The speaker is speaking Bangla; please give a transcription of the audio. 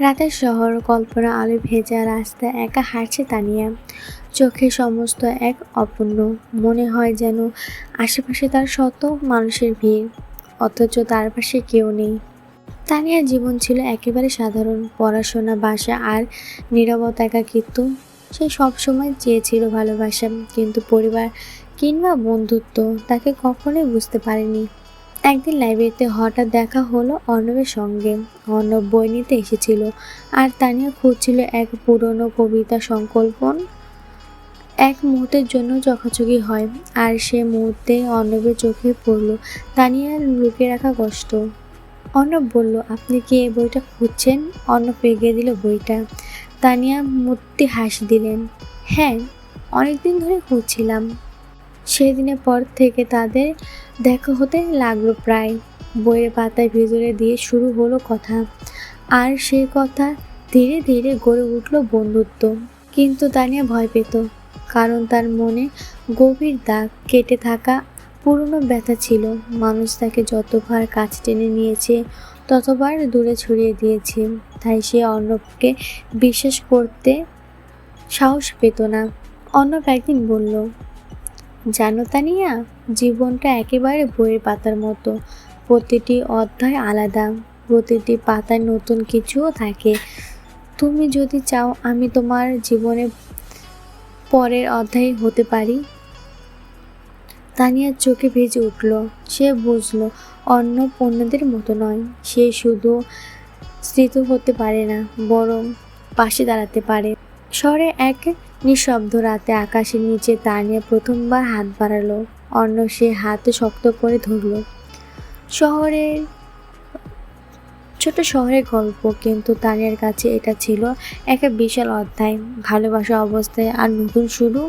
রাতের শহর, কল্পনা আলো ভেজা রাস্তা, একা হাঁটছে তানিয়া। চোখে সমস্ত এক অপূর্ণ। মনে হয় যেন আশেপাশে তার শত মানুষের ভিড়, অথচ তার পাশে কেউ নেই। তানিয়ার জীবন ছিল একেবারে সাধারণ। পড়াশোনা, বাসা আর নীরবতা, একাকিত্ব, সে সবসময় চেয়েছিল ভালোবাসা, কিন্তু পরিবার কিংবা বন্ধুত্ব তাকে কখনোই বুঝতে পারেনি। একদিন লাইব্রেরিতে হঠাৎ দেখা হলো অর্ণবের সঙ্গে। অর্ণব বই নিতে এসেছিল আর তানিয়া খুঁজছিল এক পুরনো কবিতা সংকল্পন এক মুহূর্তের জন্য চোখাচোখি হয় আর সে মুহূর্তে অর্ণবের চোখে পড়ল। তানিয়ার লুকিয়ে রাখা কষ্ট। অর্ণব বলল, আপনি কি এই বইটা খুঁজছেন? অর্ণব এগিয়ে দিল বইটা। তানিয়া মূর্তি হাসি দিলেন হ্যাঁ অনেকদিন ধরে খুঁজছিলাম। সেদিনের পর থেকে তাদের দেখা হতে লাগল প্রায়। বইয়ের পাতায় ভিতরে দিয়ে শুরু হলো কথা। আর সেই কথা ধীরে ধীরে গড়ে উঠল বন্ধুত্ব। কিন্তু তানিয়া ভয় পেত, কারণ তার মনে গভীর দাগ কেটে থাকা পুরনো ব্যথা ছিল। মানুষ তাকে যতবার কাছ টেনে নিয়েছে, ততবার দূরে ছড়িয়ে দিয়েছে। তাই সে অর্ণবকে বিশ্বাস করতে সাহস পেত না। অর্ণব একদিন বলল জানো তানিয়া, জীবনটা একেবারে বইয়ের পাতার মতো। প্রতিটি অধ্যায় আলাদা, প্রতিটি পাতায় নতুন কিছুও থাকে। তুমি যদি চাও আমি তোমার জীবনে পরের অধ্যায় হতে পারি? তানিয়ার চোখে ভেজে উঠল। সে বুঝলো, অন্য অন্যদের মতো নয়। সে শুধু স্মৃত হতে পারে না, বরং পাশে দাঁড়াতে পারে। শহরে এক নিঃশব্দ রাতে আকাশের নিচে দাঁড়িয়ে প্রথমবার হাত বাড়ালো। অন্য সে হাতে শক্ত করে ধরল। শহরের, ছোট শহরের গল্প, কিন্তু তানিয়ার কাছে এটা ছিল একটা বিশাল অধ্যায়। ভালোবাসা অবস্থায় আর নতুন শুরু